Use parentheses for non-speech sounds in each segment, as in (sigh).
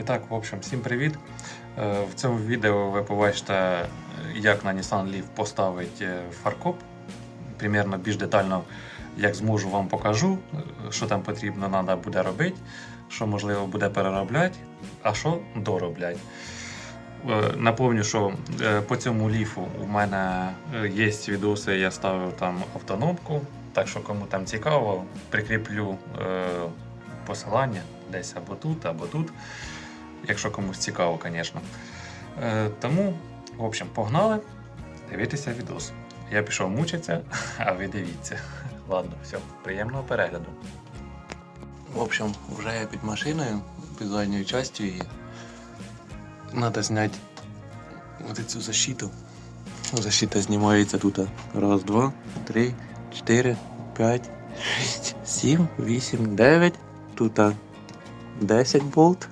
І так, в общем, всім привіт. Е, В цьому відео ви побачите, е, як на Nissan Leaf поставити е, фаркоп. Примірно більш детально, як зможу, вам покажу, що там потрібно треба буде робити, що можливо буде переробляти, а що доробляти. Напомню, що по цьому ліфу у мене є відоси, я ставив там автономку. Так що кому там цікаво, прикріплю посилання десь або тут, або тут. Якщо комусь цікаво, звісно. Е, тому, в общем, погнали дивитися відос. Я пішов мучитися, (laughs) а ви дивіться. Ладно, все, приємного перегляду. В общем, вже я під машиною, під задньою частю і треба зняти от цю защиту. Защита знімається тут. Раз, два, три, чотири, п'ять, шість, сім, вісім, дев'ять. Тут 10 болт,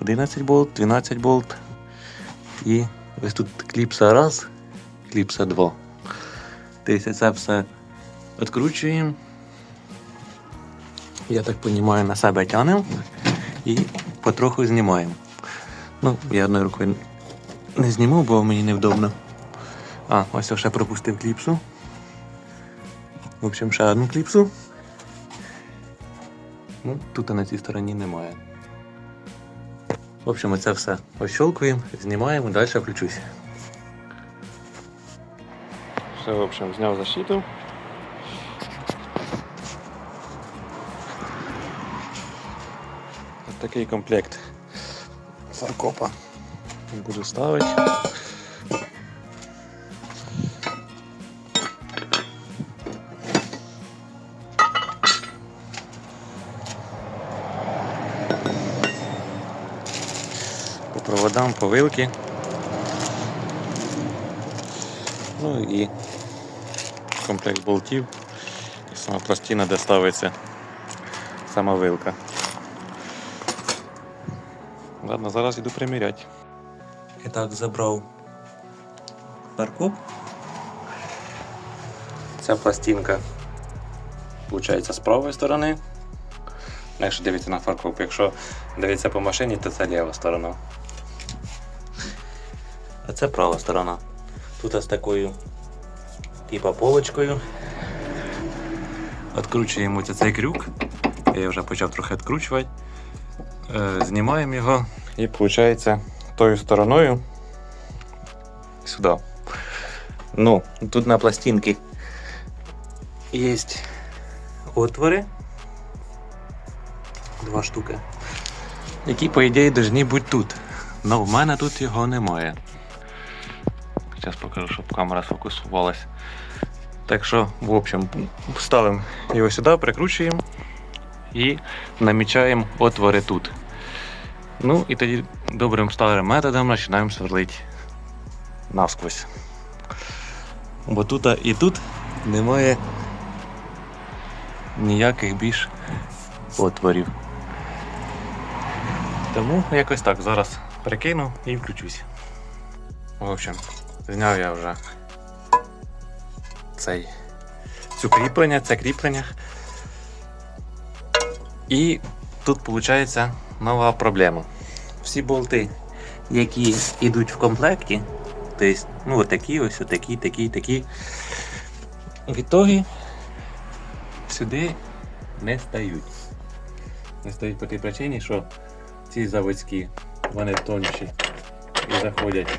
11 болт, 12 болт. І ось тут кліпса раз, кліпса два. Тобто це все відкручуємо. Я так розумію, на себе тягнемо і потроху знімаємо. Ну, я одною рукою не зніму, бо мені невдобно. А, ось я ще пропустив кліпсу. В общем, ще одну кліпсу. Ну, тут на цій стороні немає. В общем, це все ощолкуємо, знімаємо, далі включусь. Все, в общем, зняв защиту. Ось такий комплект фаркопа. Буду ставити. Проводам, по вилки. Ну і комплект болтів. І сама пластина, де ставиться сама вилка. Ладно, зараз іду приміряти. І так, забрав фаркоп. Ця пластинка виходить з правої сторони. Ну, Якщо дивитися на фаркоп, якщо дивитися по машині, то це ліва сторона. А це права сторона. Тут з такою типа полочкою. Откручуємо цей крюк. Я вже почав трохи відкручувати. Е, Знімаємо його і виходить тою стороною сюди. Ну, тут на пластинці є отвори. Два штуки. Які, по ідеї, повинні бути тут. Але в мене тут його немає. Зараз покажу, щоб камера сфокусувалась. Так що, в общем, ставимо його сюди, прикручуємо і намічаємо отвори тут. Ну і тоді добрим старим методом починаємо сверлити навсквозь. Бо тут і тут немає ніяких більш отворів. Тому якось так зараз прикину і включусь. В общем, зняв я вже цей цю кріплення, це кріплення. І тут виходить нова проблема. Всі болти, які йдуть в комплекті, тобто, ну, отакі, ось отакі, такі, такі. В ітогі сюди не стають. Не стають по тій причині, що ці заводські, вони тонші і заходять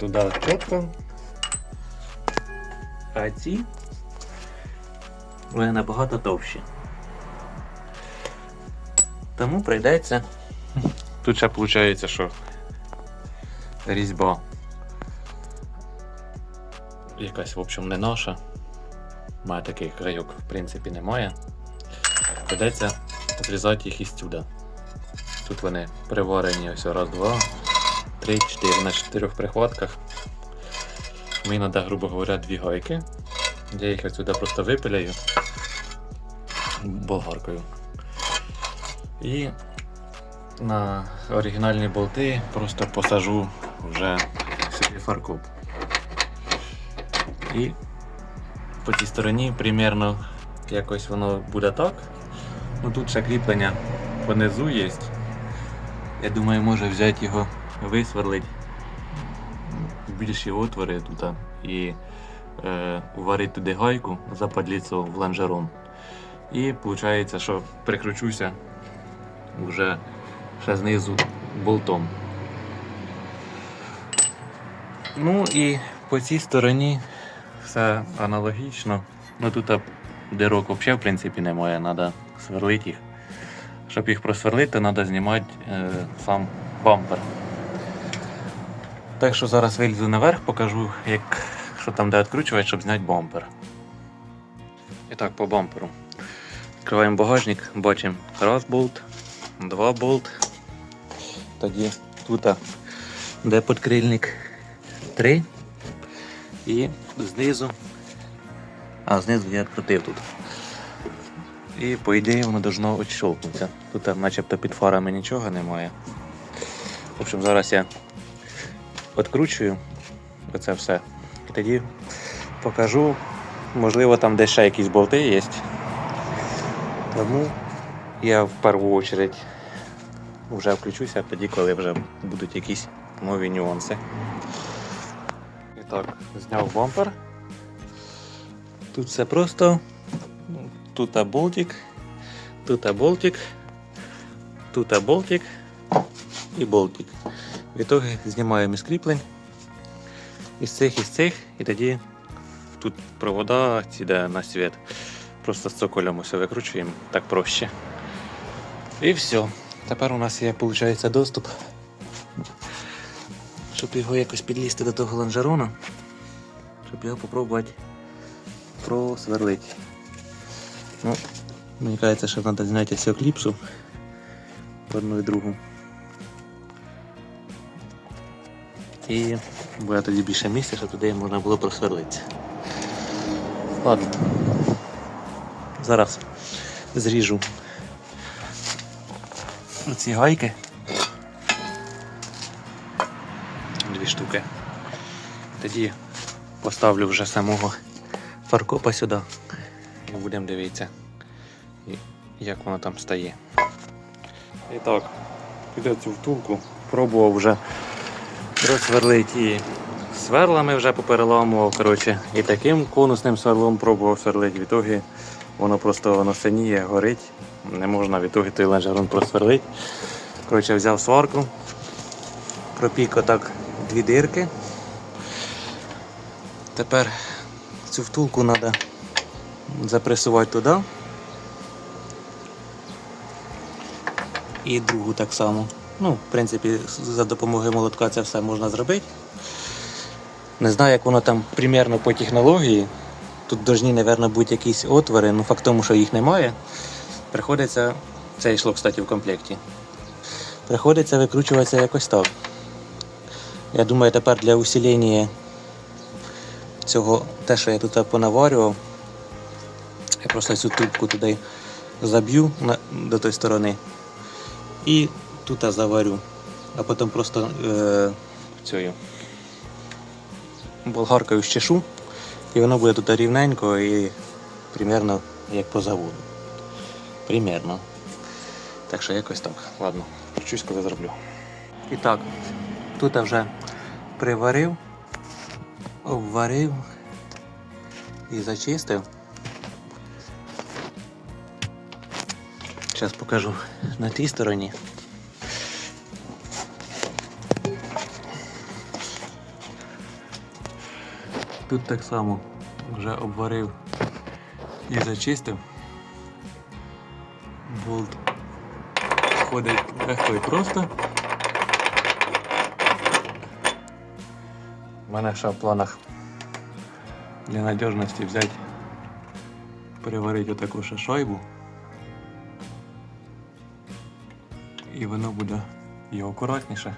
Туди чітко. А ці вони набагато товщі. Тому прийдеться. Тут ще виходить, що різьба якась, в общем, не наша. Має такий крайок, в принципі, немає. Прийдеться зрізати їх із сюди. Тут вони приварені ось раз-два. 3-4 на 4 прихватках. Мені надо, грубо говоря, дві гайки. Я їх отсюди просто випиляю болгаркою. І на оригінальні болти просто посажу вже собі фарку. І по цій стороні примерно якось воно буде так. Ну Тут ще кріплення понизу є. Я думаю, може взяти його висверлить більші отвори тут і е, уварити туди гайку западліцу в лонжерон. І виходить, що прикручуся вже ще знизу болтом. Ну і по цій стороні все аналогічно. Ну тут дирок взагалі в принципі немає, треба сверлити їх. Щоб їх просверлити, треба знімати е, сам бампер. Так що зараз вилізу наверх, покажу, як, що там де відкручувати, щоб зняти бампер. І так, по бамперу. Відкриваємо багажник, бачимо раз болт, два болт. Тоді тут, де підкрильник, три. І знизу. А, знизу я відкрутив тут. І по ідеї воно должно відщолкнутися. Тут начебто під фарами нічого немає. В общем, зараз я відкручую оце все. І тоді покажу. Можливо, там десь ще якісь болти є. Тому я в першу чергу вже включуся тоді, коли вже будуть якісь нові нюанси. І так, зняв бампер. Тут все просто. Тут а болтик, тут а болтик, тут а болтик і болтик. В итоге знімаємо із кріплень. Із цих, із цих, і тоді тут провода ці де на світ. Просто з цоколем усе викручуємо, так проще. І все. Тепер у нас є, виходить, доступ. Щоб його якось підлізти до того лонжерона, щоб його попробувати просверлити. Ну, мені кажеться, що треба зняти всю кліпсу одну і другу. І буде тоді більше місця, щоб туди можна було просверлитися. Ладно. Зараз зріжу ці гайки. Дві штуки. Тоді поставлю вже самого фаркопа сюди і будемо дивитися, як воно там стає. І так, піде цю втулку, пробував вже розсверлити і сверлами вже попереламував, коротше, і таким конусним сверлом пробував сверлити. В ітогі воно просто воно синіє, горить. Не можна в той лонжерон просверлити. Коротше, взяв сварку, пропік отак дві дирки. Тепер цю втулку треба запресувати туди. І другу так само. Ну, в принципі, за допомогою молотка це все можна зробити. Не знаю, як воно там примірно по технології. Тут повинні, мабуть, бути якісь отвори, ну факт тому, що їх немає. Приходиться, це йшло, кстати, в комплекті. Приходиться викручуватися якось так. Я думаю, тепер для усилення цього, те, що я тут понаварював, я просто цю трубку туди заб'ю до тої сторони і тут заварю, а потім просто е, цією болгаркою щешу, і воно буде тут рівненько і примерно як по заводу. Примерно. Так що якось так. Ладно, включусь, коли зроблю. І так, тут я вже приварив, обварив і зачистив. Зараз покажу на тій стороні. Тут так само вже обварив і зачистив. Болт входить легко і просто. У мене ще в планах для надіжності взяти, переварити отаку ще шайбу. І воно буде і акуратніше,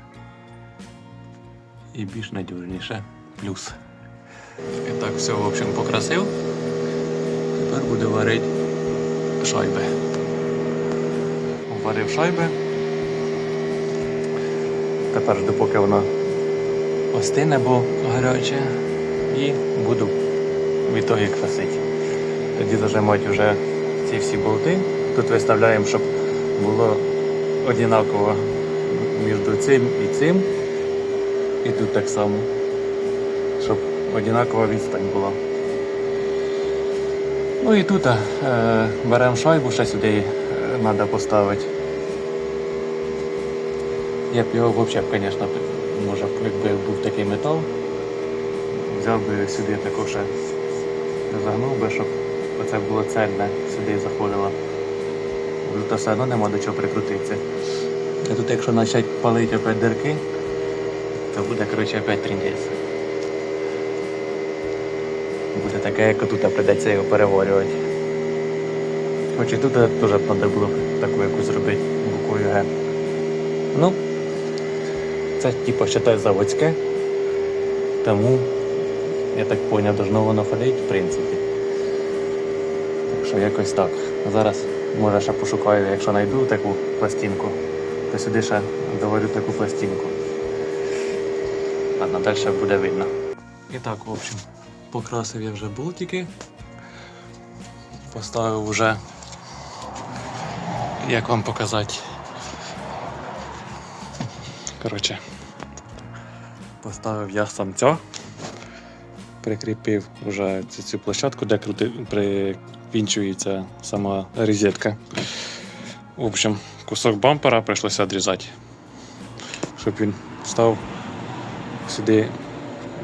і більш надіжніше. Плюс. І так все, в общем, покрасив. Тепер буде варити шайби. Варив шайби. Тепер жду, поки воно остине, бо гаряче. І буду в ітогі красити. Тоді зажимати вже ці всі болти. Тут виставляємо, щоб було однаково між цим і цим. І тут так само. Щоб однакова відстань була. Ну і тут е, беремо шайбу, ще сюди треба поставити. Я б його взагалі, звісно, може, якби був такий метал, взяв би сюди також загнув би, щоб оце було цельне, сюди заходило. Тут все одно нема до чого прикрутитися. А тут якщо почать палити опять дирки, то буде, коротше, опять тріндець. Буде таке, як тут придеться його переварювати. Хоч і тут теж треба було б таку якусь зробити буквою Г. Ну, це типу считай заводське. Тому, я так зрозумів, должно воно ходити, в принципі. Так що якось так. Зараз може ще пошукаю, якщо знайду таку пластинку, то сюди ще доварю таку пластинку. Ладно, далі буде видно. І так, в общем, покрасив я вже болтики. Поставив вже, як вам показати. Коротше, поставив я самця, прикріпив вже цю, цю площадку, де крути, прикінчується сама розетка. В общем, кусок бампера прийшлося відрізати, щоб він став сюди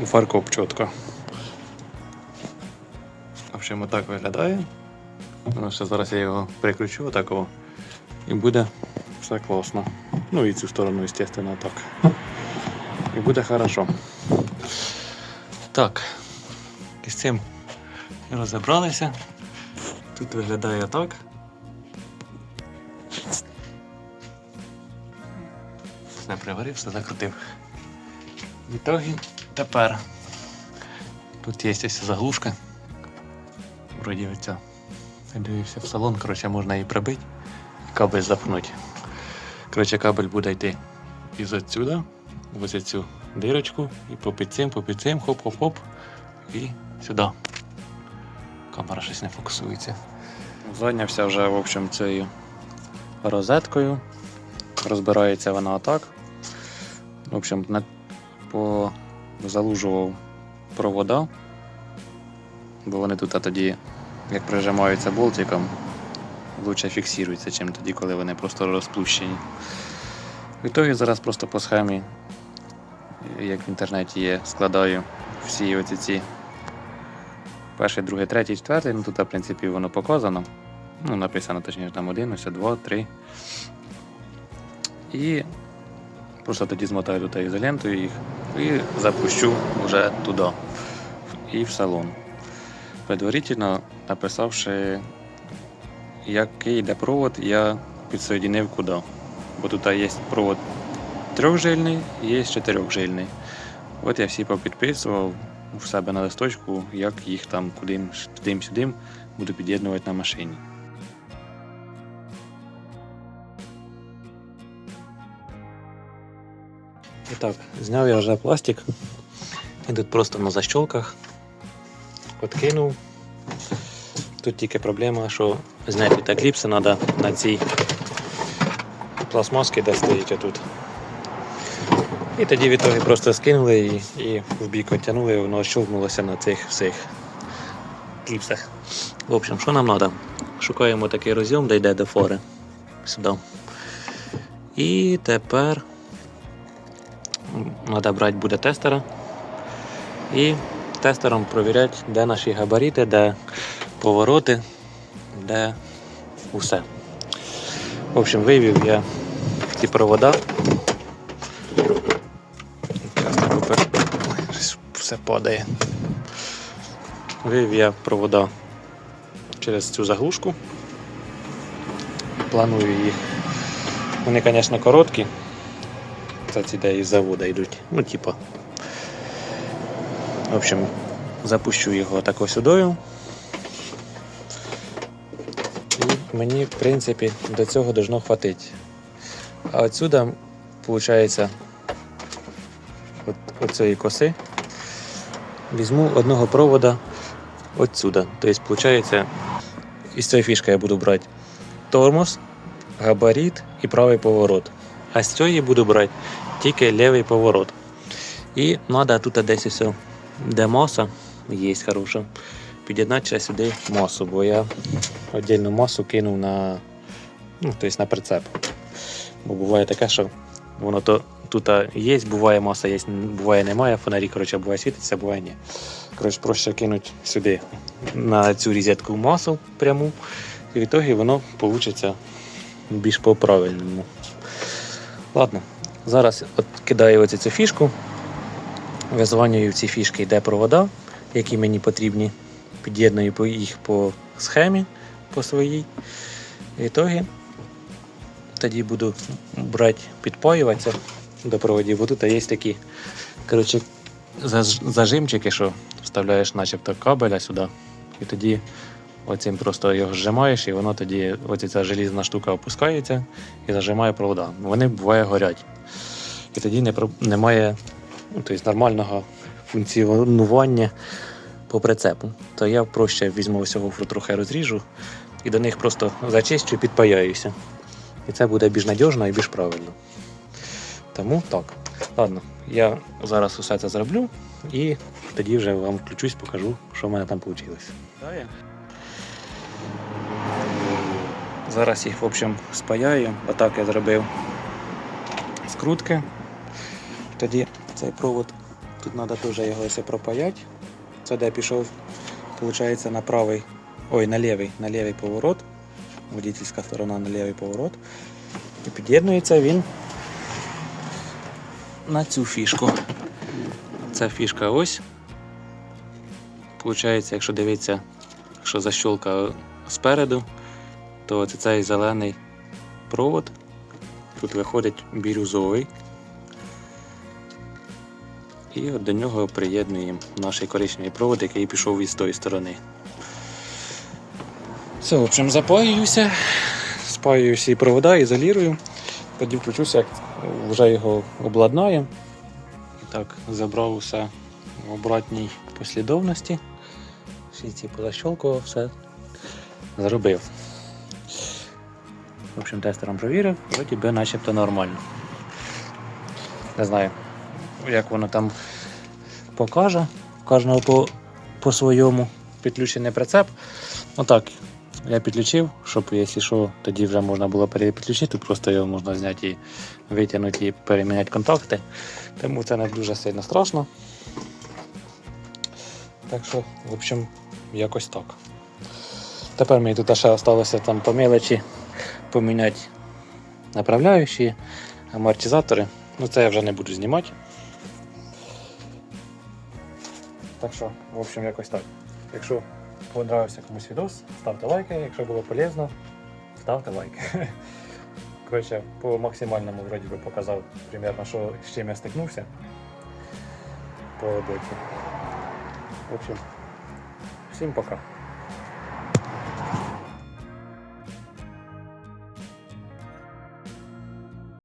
у фаркоп чітко. Общем, отак виглядає. Ну, ще зараз я його прикручу отакого і буде все класно. Ну і цю сторону, естественно, так. І буде хорошо. Так, і з цим розібралися. Тут виглядає так. Все приварив, все закрутив. В ітогі тепер тут є ось заглушка. Вроді. Я дивився в салон, коротше, можна її прибити і кабель запхнути. Коротше, кабель буде йти із отсюда, ось цю дирочку, і по під цим, по під цим, хоп-хоп-хоп, і сюди. Камера щось не фокусується. Зайнявся вже, в общем, цією розеткою. Розбирається вона отак. В общем, на, по, залужував провода, бо вони тут а тоді, як прижимаються болтиком, лучше фіксуються, чим тоді, коли вони просто розплющені. В ітогі зараз просто по схемі, як в інтернеті є, складаю всі оці ці перший, другий, третій, четвертий. Ну тут, в принципі, воно показано. Ну, написано, точніше, там один, ось два, три. І просто тоді змотаю тут ізолентою їх і запущу вже туди, і в салон. Предварительно написавши, який йде провод, я підсоєдинив куди. Бо тут є провод трьохжильний і є чотирьохжильний. От я всі попідписував в себе на листочку, як їх там куди сюди буду під'єднувати на машині. І так, зняв я вже пластик. І тут просто на защолках откинув. Тут тільки проблема, що зняти та кліпси треба на цій пластмаски, де стоїть отут. І тоді від того просто скинули і, і в бік оттягнули, і воно щелкнулося на цих всіх кліпсах. В общем, що нам треба? Шукаємо такий розйом, де йде до фори. Сюди. І тепер треба брати буде тестера і тестером провіряти, де наші габарити, де повороти, де усе. В общем, вивів я ці провода. Все падає. Вивів я провода через цю заглушку. Планую їх. Вони, звісно, короткі. Це ці де із заводу йдуть. Ну, типа. В общем, запущу його тако сюдою. І мені, в принципі, до цього должно хватити. А отсюда, виходить, от, от коси візьму одного провода отсюда. Тобто, виходить, із цієї фішки я буду брати тормоз габарит і правий поворот. А з цієї буду брати тільки лівий поворот. І треба тут десь все, де маса є хороша, під'єднати сюди масу, бо я віддільну масу кинув на, ну, тобто на прицеп. Бо буває таке, що воно то тут є, буває маса, є, буває немає, фонарі, коротше, буває світиться, буває ні. Коротше, проще кинути сюди на цю розетку масу пряму, і в ітогі воно вийде більш по-правильному. Ладно, зараз от кидаю оцю цю фішку, визванюю в ці фішки, йде провода, які мені потрібні, під'єдную їх по схемі по своїй. В ітогі тоді буду брати, підпаюватися до проводів, тут є такі коротше, зажимчики, що вставляєш начебто кабеля сюди, і тоді оцим просто його зжимаєш, і воно тоді, оця ця желізна штука опускається і зажимає провода. Вони буває горять. І тоді не, немає ну, тобто нормального функціонування по прицепу. То я проще візьму ось гофру трохи розріжу і до них просто зачищу і підпаяюся. І це буде більш надіжно і більш правильно. Тому так. Ладно, я зараз усе це зроблю і тоді вже вам включусь, покажу, що в мене там вийшло. Зараз їх, в общем, спаяю. Отак я зробив скрутки. Тоді цей провод, тут треба теж його ось пропаяти. Це де пішов, виходить, на правий, ой, на лівий, на лівий поворот. Водительська сторона на лівий поворот. І під'єднується він на цю фішку. Ця фішка ось. Получається, якщо дивитися, якщо защолка спереду, то це цей зелений провод. Тут виходить бірюзовий. І от до нього приєднуємо наш коричневий провод, який пішов із тої сторони. Все, в общем, запаююся, спаюю всі провода, ізолірую. Тоді включуся, як вже його обладнаю. Так, забрав усе в обратній послідовності. Всі ці позащолкував, все зробив. В общем, тестером провірив, вроді би начебто нормально. Не знаю, як воно там покаже. Кожного по, по своєму підключений прицеп. Отак. Я підключив, щоб, якщо що, тоді вже можна було перепідключити, тут просто його можна зняти і витягнути і переміняти контакти. Тому це не дуже сильно страшно. Так що, в общем, якось так. Тепер мені тут ще залишилося там по мелочі поміняти направляючі, амортизатори. Ну це я вже не буду знімати. Так що, в общем, якось так. Якщо понравився комусь відос, ставте лайки, якщо було полезно, ставте лайки. (laughs) Коротше, по максимальному вроді би показав примерно, що, з чим я стикнувся по роботі. В общем, всім пока.